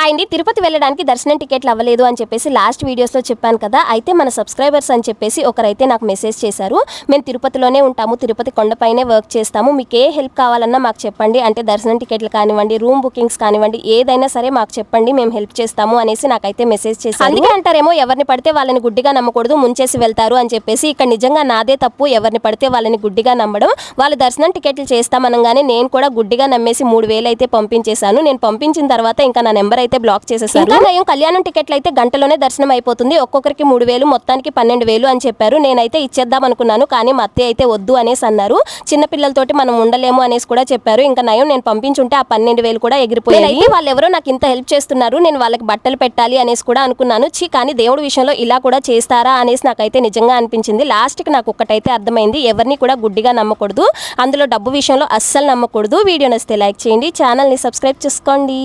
Hi అండి. తిరుపతి వెళ్ళడానికి దర్శనం టికెట్లు అవ్వలేదు అని చెప్పేసి లాస్ట్ వీడియోస్లో చెప్పాను కదా. అయితే మన సబ్స్క్రైబర్స్ అని చెప్పేసి ఒకరైతే నాకు మెసేజ్ చేశారు. మేము తిరుపతిలోనే ఉంటాము. తిరుపతి కొండపైనే వర్క్ చేస్తాము. మీకు ఏ హెల్ప్ కావాలన్నా మాకు చెప్పండి. అంటే దర్శనం టికెట్లు కానివ్వండి రూమ్ బుకింగ్స్ కానివ్వండి ఏదైనా సరే మాకు చెప్పండి. మేము హెల్ప్ చేస్తాము అనేసి నాకైతే మెసేజ్ చేశారు. అందుకే అంటారేమో ఎవరిని పడితే వాళ్ళని గుడ్డిగా నమ్మకూడదు ముంచేసి వెళ్తారు అని చెప్పేసి ఇక్కడ నిజంగా నాదే తప్పు. ఎవరిని పడితే వాళ్ళని గుడ్డిగా నమ్మడం. వాళ్ళు దర్శనం టికెట్లు చేస్తామనగానే నేను కూడా గుడ్డిగా నమ్మేసి మూడు వేలు అయితే పంపించేశాను. నేను పంపించిన తర్వాత ఇంకా నా నెంబర్ అయితే బ్లాక్ చేసేసాను ఇంకా నయం కళ్యాణం టికెట్లు అయితే గంటలోనే దర్శనం అయిపోతుంది. ఒక్కొక్కరికి మూడు వేలు మొత్తానికి పన్నెండు వేలు అని చెప్పారు. నేనైతే ఇచ్చేద్దాం అనుకున్నాను కానీ మా అత్తయ్య అయితే వద్దు అనేసి అన్నారు. చిన్న పిల్లలతోటి మనం ఉండలేము అనేసి కూడా చెప్పారు. ఇంకా నయం నేను పంపించుంటే ఆ పన్నెండు వేలు కూడా ఎగిరిపోయాయి. వాళ్ళు ఎవరో నాకు ఇంత హెల్ప్ చేస్తున్నారు నేను వాళ్ళకి బట్టలు పెట్టాలి అనేసి కూడా అనుకున్నాను. ఛీ కానీ దేవుడి విషయంలో ఇలా కూడా చేస్తారా అనేసి నాకైతే నిజంగా అనిపించింది. లాస్ట్కి నాకు ఒక్కటైతే అర్థమైంది ఎవరిని కూడా గుడ్డిగా నమ్మకూడదు. అందులో డబ్బు విషయంలో అస్సలు నమ్మకూడదు. వీడియో నచ్చితే లైక్ చేయండి ఛానల్ని సబ్స్క్రైబ్ చేసుకోండి.